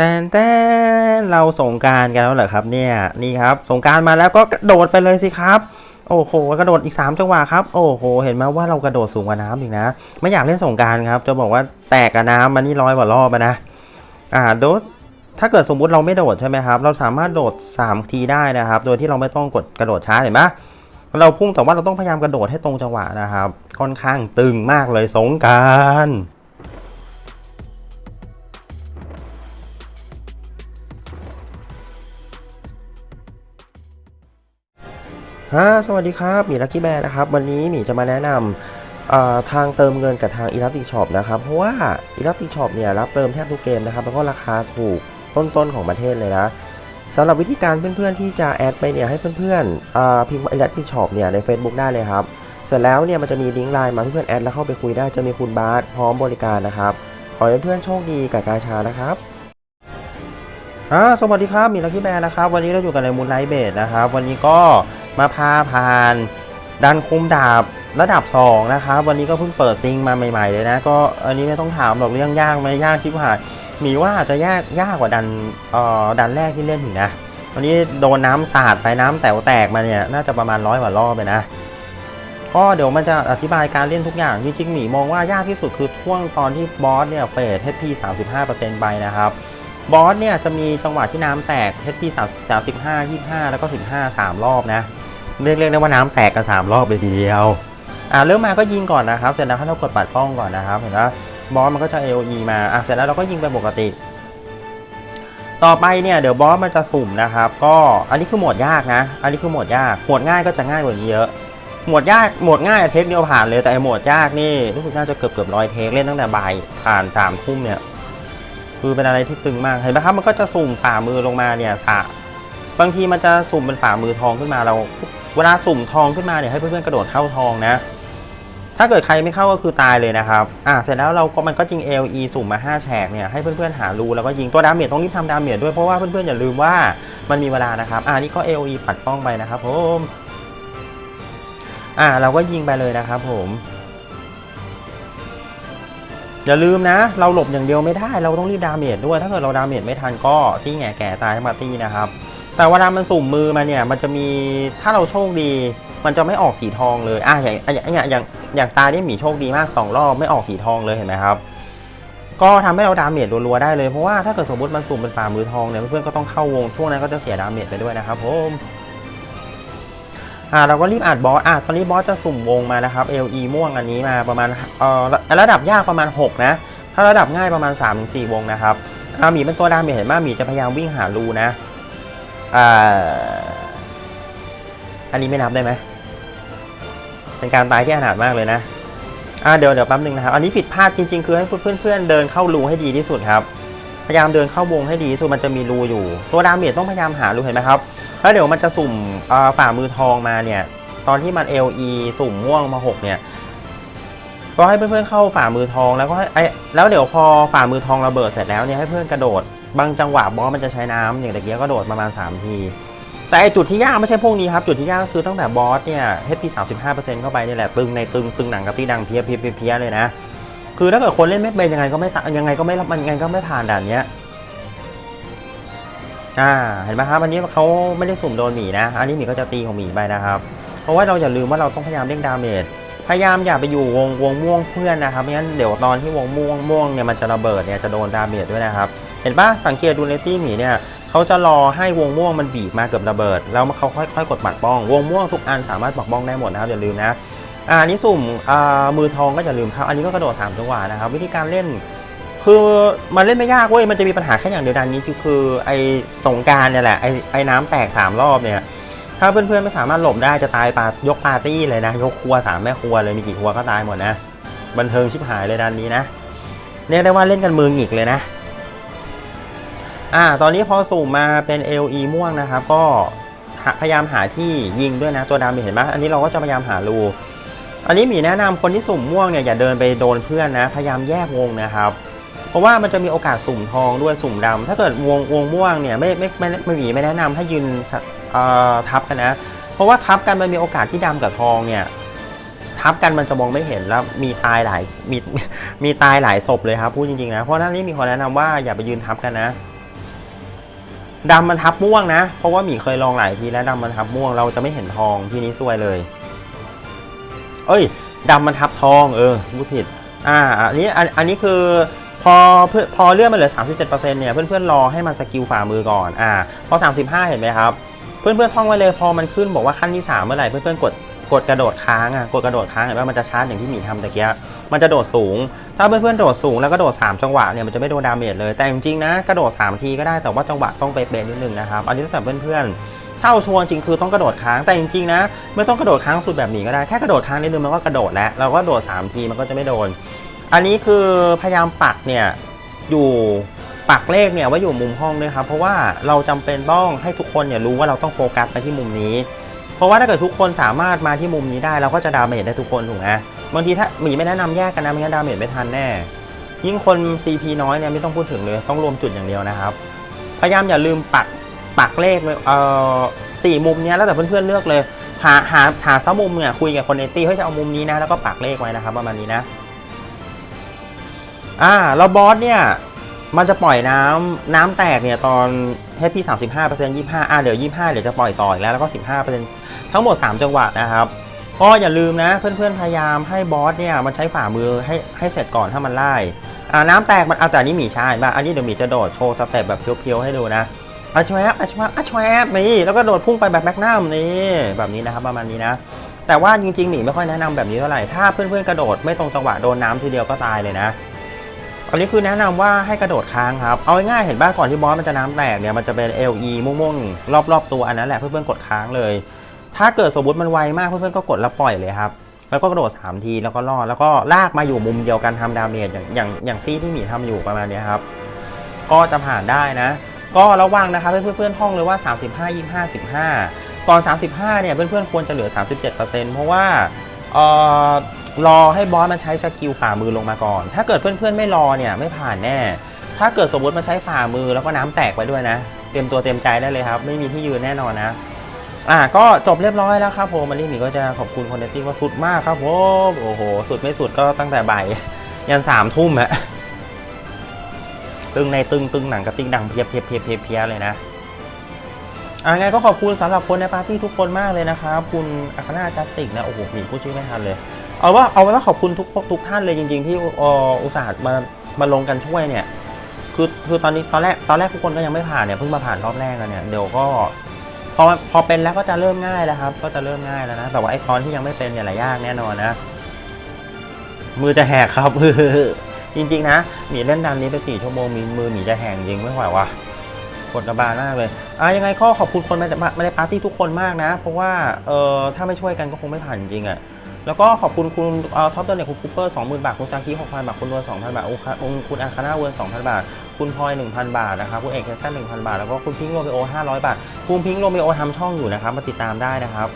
แต่แต่เราสงการกันแล้วเหรอครับเนี่ยนี่ครับสงการมาแล้วก็กระโดดไปเลยสิครับโอ้โหกระโดดอีก 3 จังหวะครับ โอ้โห เห็นไหมว่าเรากระโดดสูงกว่าน้ำอีกนะ ไม่อยากเล่นสงการครับ จะบอกว่าแตกกับน้ำมันนี่ร้อยกว่ารอบอะนะ อ่าโดดถ้าเกิดสมมุติเราไม่โดดใช่ไหมครับ เราสามารถโดด 3 ทีได้นะครับ โดยที่เราไม่ต้องกดกระโดดช้าเห็นไหมเราพุ่งแต่ว่าเราต้องพยายามกระโดดให้ตรงจังหวะนะครับ ค่อนข้างตึงมากเลยสงการ ฮะสวัสดีครับหมีลักกี้แบร์นะครับ วันนี้หมีจะมาแนะนำทางเติมเงินกับทาง e l a s t i c Shop นะครับ เพราะว่า e l a s t i c Shop เนี่ยรับเติมแทบทุกเกมนะครับ แล้วก็ราคาถูกต้นๆของประเทศเลยนะสำหรับวิธีการเพื่อนๆที่จะแอดไปเนี่ยให้เพื่อนๆอ่าพิมพ์ e l a s t i c Shop เนี่ยใน Facebook ได้เลยครับ เสร็จแล้วเนี่ยมันจะมีลิงก์ไลน์มาเพื่อนๆแอดแล้วเข้าไปคุยได้จะมีคุณบาสพร้อมบริการนะครับขอให้เพื่อนๆโชคดีกับกาชานะครับอ่าสวัสดีครับหมีลักกี้แบร์นะครับ วันนี้เราอยู่กันในมูลไลท์เบสนะครับ วันนี้ก็ มาพาผ่าน ดันคุมดาบระดับ 2 นะครับ วันนี้ก็เพิ่งเปิดซิงมาใหม่ๆเลยนะ ก็อันนี้ไม่ต้องถามหรอกเรื่องยากไหมยากชิบหายหมีว่าอาจจะยากยากกว่าดันเอ่อดันแรกที่เล่นถึงนะวันนี้โดนน้ำสาดไปน้ำแต๋วแตกมาเนี่ยน่าจะประมาณร้อยกว่ารอบเลยนะก็เดี๋ยวมันจะอธิบายการเล่นทุกอย่างจริงๆหมีมองว่ายากที่สุดคือช่วงตอนที่บอสเนี่ยเฟด HP 35%ไปนะครับบอสเนี่ยจะมีจังหวะที่น้ำแตก HP 35 25 แล้วก็ 15 3 รอบนะ เรียกเรียกได้ว่าน้ำแตกกัน3รอบเลยทีเดียวอ่าเริ่มมาก็ยิงก่อนนะครับ เสร็จแล้วให้เรากดปัดป้องก่อนนะครับ เห็นไหมบอสมันก็จะ AOE มาอะเสร็จแล้วเราก็ยิงไปปกติ ต่อไปเนี่ยเดี๋ยวบอสมันจะสุ่มนะครับ ก็อันนี้คือหมดยากนะ อันนี้คือหมดยากหมดง่ายก็จะง่ายกว่านี้เยอะหมดยากหมดง่ายเทคเดียวผ่านเลยแต่หมดยากนี่รู้สึกน่าจะเกือบเกือบร้อยเทคเล่นตั้งแต่บ่ายผ่านสามทุ่มเนี่ยคือเป็นอะไรที่ตึงมากเห็นไหมครับมันก็จะสุ่มฝ่ามือลงมาเนี่ยสะบางทีมันจะสุ่มเป็นฝ่ามือทองขึ้นมาเรา เวลาสุ่มทองขึ้นมาเนี่ยให้เพื่อนๆกระโดดเข้าทองนะ ถ้าเกิดใครไม่เข้าก็คือตายเลยนะครับ อะเสร็จแล้วเราก็มันก็จริง LE สุ่มมา 5 แฉกเนี่ยให้เพื่อนๆหารูแล้วก็ยิงตัวดาเมจต้องรีบทำดาเมจด้วยเพราะว่าเพื่อนๆอย่าลืมว่ามันมีเวลานะครับอ่านี่ก็ LE ปัดป้องไปนะครับผมอ่าเราก็ยิงไปเลยนะครับผมอย่าลืมนะ เราหลบอย่างเดียวไม่ได้ เราต้องรีบดาเมจด้วย ถ้าเกิดเราดาเมจไม่ทันก็ซี่แง่แก่ตายทั้งปาร์ตี้นะครับ แต่เวลามันสุ่มมือมาเนี่ย มันจะมีถ้าเราโชคดี มันจะไม่ออกสีทองเลยอะอย่างอย่างอย่างอย่างอย่างตาที่หมีโชคดีมาก 2 รอบไม่ออกสีทองเลยเห็นไหมครับ ก็ทำให้เราดาเมจรัวๆได้เลยเพราะว่าถ้าเกิดสมมติมันสุ่มเป็นฝ่ามือทองเนี่ยเพื่อนๆก็ต้องเข้าวงช่วงนั้นก็จะเสียดาเมจไปด้วยนะครับผมอ่าเราก็รีบอัดบอสอ่าตอนนี้บอสจะสุ่มวงมานะครับ LE ม่วงอันนี้มาประมาณเอ่อระดับยากประมาณ 6 นะ ถ้าระดับง่ายประมาณ3-4วงนะครับอ่าหมีเป็นตัวดาเมจเห็นไหมหมีจะพยายามวิ่งหารูนะ อ่า อันนี้ไม่นับได้ไหม เป็นการตายที่อนาถมากเลยนะ อ่าเดี๋ยวเดี๋ยวแป๊บนึงนะครับ อันนี้ผิดพลาดจริงๆ คือให้เพื่อนๆเดินเข้ารูให้ดีที่สุดครับ พยายามเดินเข้าวงให้ดีที่สุดมันจะมีรูอยู่ ตัวดาเมจต้องพยายามหารูเห็นไหมครับ แล้วเดี๋ยวมันจะสุ่มฝ่ามือทองมาเนี่ย ตอนที่มัน LE สุ่มม่วงมาหกเนี่ย ก็ให้เพื่อนๆเข้าฝ่ามือทองแล้วก็ให้ไอ้แล้วเดี๋ยวพอฝ่ามือทองระเบิดเสร็จแล้วเนี่ยให้เพื่อนกระโดด บางจังหวะบอสมันจะใช้น้ำอย่างตะเกียก็โดดประมาณ 3 ที แต่ไอจุดที่ยากไม่ใช่พวกนี้ครับ จุดที่ยากก็คือตั้งแต่บอสเนี่ย HP 35%เข้าไปนี่แหละตึงในตึงตึงหนังกระตีดังเพี้ยเพี้ยเพี้ยเพี้ยเลยนะ คือถ้าเกิดคนเล่นไม่เป็นยังไงก็ไม่ตะยังไงก็ไม่รับมันยังไงก็ไม่ผ่านด่านเนี้ยอ่าเห็นไหมครับอันนี้เขาไม่ได้สุ่มโดนหมีนะ อันนี้หมีก็จะตีของหมีไปนะครับ เพราะว่าเราอย่าลืมว่าเราต้องพยายามเร่งดาเมจ พยายามอย่าไปอยู่วงวงม่วงเพื่อนนะครับไม่งั้นเดี๋ยวตอนที่วงม่วงม่วงเนี่ยมันจะระเบิดเนี่ยจะโดนดาเมจด้วยนะครับ เห็นปะสังเกตดูเลตี้หมีเนี่ยเขาจะรอให้วงม่วงมันบีบมาเกือบระเบิด แล้วเขาค่อยๆกดปัดป้อง วงม่วงทุกอันสามารถปัดป้องได้หมดนะครับอย่าลืมนะอ่าอันนี้สุ่มอ่ามือทองก็อย่าลืมครับอันนี้ก็กระโดด3จังหวะนะครับวิธีการเล่นคือมันเล่นไม่ยากเว้ยมันจะมีปัญหาแค่อย่างเดียวดันนี้คือไอ้สงการเนี่ยแหละไอ้ไอ้น้ำแตกสามรอบเนี่ย ถ้าเพื่อนๆไม่สามารถหลบได้จะตายปายกปาร์ตี้เลยนะ ยกครัวสามแม่ครัวเลยมีกี่ครัวก็ตายหมดนะบันเทิงชิบหายเลยดันนี้นะเรียกได้ว่าเล่นกันมือหงิกเลยนะอ่าตอนนี้พอสุ่มมาเป็น LE ม่วงนะครับก็พยายามหาที่ยิงด้วยนะตัวดำเห็นไหมอันนี้เราก็จะพยายามหารูอันนี้มีแนะนำคนที่สุ่มม่วงเนี่ยอย่าเดินไปโดนเพื่อนนะ พยายามแยกวงนะครับ เพราะว่ามันจะมีโอกาสสุ่มทองด้วยสุ่มดำถ้าเกิดวงวงม่วงเนี่ยไม่ไม่ไม่ไม่หมีไม่แนะนำให้ยืนสเอ่อทับกันนะ เพราะว่าทับกันมันมีโอกาสที่ดำกับทองเนี่ยทับกันมันจะมองไม่เห็นแล้วมีตายหลายมีมีตายหลายศพเลยครับพูดจริงๆนะเพราะนั้นนี่มีคนแนะนำว่าอย่าไปยืนทับกันนะดำมันทับม่วงนะ เพราะว่าหมีเคยลองหลายทีแล้วดำมันทับม่วงเราจะไม่เห็นทองทีนี้ซวยเลย เอ้ยดำมันทับทองเออพูดผิด อ่าอันนี้อันอันนี้คือ พอเพื่อพอเลื่อนมาเหลือ 37%เนี่ยเพื่อนๆรอให้มันสกิลฝ่ามือก่อนอ่าพอ 35 เห็นไหมครับ เพื่อนๆท่องไว้เลยพอมันขึ้นบอกว่าขั้นที่ 3 เมื่อไหร่เพื่อนๆกดกดกระโดดค้างอะกดกระโดดค้างเห็นว่ามันจะชาร์จอย่างที่หมีทำตะเกียมันจะโดดสูง ถ้าเพื่อนๆโดดสูงแล้วก็โดด 3 จังหวะเนี่ยมันจะไม่โดนดาเมจเลยแต่จริงๆนะกระโดด 3 ทีก็ได้แต่ว่าจังหวะต้องเป๊ะๆนิดนึงนะครับอันนี้ตั้งแต่เพื่อนๆถ้าเอาชวร์จริงคือต้องกระโดดค้างแต่จริงๆนะ ไม่ต้องกระโดดค้างสุดแบบนี้ก็ได้แค่กระโดดค้างนิดนึงมันก็กระโดดแล้วเราก็โดด 3 ทีมันก็จะไม่โดน อันนี้คือพยายามปักเนี่ยอยู่ปักเลขเนี่ยไว้อยู่มุมห้องด้วยครับ เพราะว่าเราจำเป็นต้องให้ทุกคนเนี่ยรู้ว่าเราต้องโฟกัสไปที่มุมนี้ เพราะว่าถ้าเกิดทุกคนสามารถมาที่มุมนี้ได้เราก็จะดาเมจได้ทุกคนถูกไหมบางทีถ้าหมีไม่แนะนำแยกกันนะไม่งั้นดาเมจไม่ทันแน่ ยิ่งคน CP น้อยเนี่ยไม่ต้องพูดถึงเลยต้องรวมจุดอย่างเดียวนะครับ พยายามอย่าลืมปักปักเลขเอ่อสี่มุมเนี้ยแล้วแต่เพื่อนๆเลือกเลย หาหาหาซัมุมเนี่ยคุยกับคนในตีเฮ้ยจะเอามุมนี้นะแล้วก็ปักเลขไว้นะครับประมาณนี้นะ อ่าแล้วบอสเนี่ยมันจะปล่อยน้ำน้ำแตกเนี่ยตอน HP 35% 25อ่าเดี๋ยว25เดี๋ยวจะปล่อยต่ออีกแล้วแล้วก็15%ทั้งหมด3จังหวะนะครับก็อย่าลืมนะเพื่อนๆพยายามให้บอสเนี่ยมันใช้ฝ่ามือให้ให้เสร็จก่อนถ้ามันไล่อ่าน้ำแตกมันเอาแต่นี้หมีใช่ป่ะอันนี้เดี๋ยวหมีจะโดดโชว์สเต็ปแบบเพียวๆให้ดูนะอาชวบอาชวบอาชวบนี่แล้วก็โดดพุ่งไปแบบแมกนัมนี่แบบนี้นะครับประมาณนี้นะ แต่ว่าจริงๆหมีไม่ค่อยแนะนำแบบนี้เท่าไหร่ถ้าเพื่อนๆกระโดดไม่ตรงจังหวะโดนน้ำทีเดียวก็ตายเลยนะ อันนี้คือแนะนำว่าให้กระโดดค้างครับ เอาง่ายๆเห็นบ้าก่อนที่บอสมันจะน้ำแตกเนี่ยมันจะเป็น LE ม่วงๆรอบๆตัวอันนั้นแหละเพื่อนๆกดค้างเลย ถ้าเกิดสมมติมันไวมากเพื่อนๆก็กดแล้วปล่อยเลยครับแล้วก็กระโดด 3 ทีแล้วก็รอดแล้วก็ลากมาอยู่มุมเดียวกันทำดาเมจอย่างอย่างอย่างที่ที่หมีทำอยู่ประมาณนี้ครับก็จะผ่านได้นะ ก็ระวังนะครับให้เพื่อนๆท่องเลยว่า 35 25 15ก่อน 35เนี่ยเพื่อนๆควรจะเหลือ 37%เพราะว่าเอ่อ รอให้บอสมันใช้สกิลฝ่ามือลงมาก่อน ถ้าเกิดเพื่อนๆไม่รอเนี่ยไม่ผ่านแน่ ถ้าเกิดสมมติมันใช้ฝ่ามือแล้วก็น้ำแตกไปด้วยนะ เตรียมตัวเตรียมใจได้เลยครับ ไม่มีที่ยืนแน่นอนนะ อะก็จบเรียบร้อยแล้วครับผมวันนี้หมีก็จะขอบคุณคนในทีมว่าสุดมากครับผมโอ้โห สุดไม่สุดก็ตั้งแต่บ่ายยันสามทุ่มอะตึงในตึงตึงหนังกระติกดังเพียบเพียบเพียบเพียบเพียเลยนะอ่าไงก็ขอบคุณสำหรับคนในปาร์ตี้ทุกคนมากเลยนะครับคุณอาคนาจัสติกนะโอ้โหหมีพูดชื่อไม่ทันเลย เอาว่าเอาไว้ว่าขอบคุณทุกทุกท่านเลยจริง ๆ ที่อ,อุตส่าห์มามาลงกันช่วยเนี่ย คือคือตอนนี้ตอนแรกตอนแรกทุกคนก็ยังไม่ผ่านเนี่ยเพิ่งมาผ่านรอบแรกกันเนี่ยเดี๋ยวก็พอพอเป็นแล้วก็จะเริ่มง่ายแล้วครับ ก็จะเริ่มง่ายแล้วนะ แต่ว่าไอ้ตอนที่ยังไม่เป็นเนี่ยแหละยากแน่นอนนะ มือจะแหกครับจริง ๆ นะหมีเล่นดันนี้ไปสี่ชั่วโมงมีมือหมีจะแหกจริงไม่ไหวว่ะกดระบาลมากเลยอะยังไงก็ขอบคุณคนมามาในปาร์ตี้ทุกคนมากนะ เพราะว่าเออถ้าไม่ช่วยกันก็คงไม่ผ่านจริงอะ่ะ แล้วก็ขอบคุณคุณเอ่อท็อปเดนเนี่ยคุณคูเปอร์สองหมื่นบาท คุณซาคิหกพันบาท คุณนวลสองพันบาทคุณคุณคุณอาคาน่าเวิร์นสองพันบาท คุณพลอยหนึ่งพันบาทนะครับ คุณเอกแคสซันหนึ่งพันบาท แล้วก็คุณพิงโรเมโอห้าร้อยบาท คุณพิงโรเมโอทำช่องอยู่นะครับ มาติดตามได้นะครับ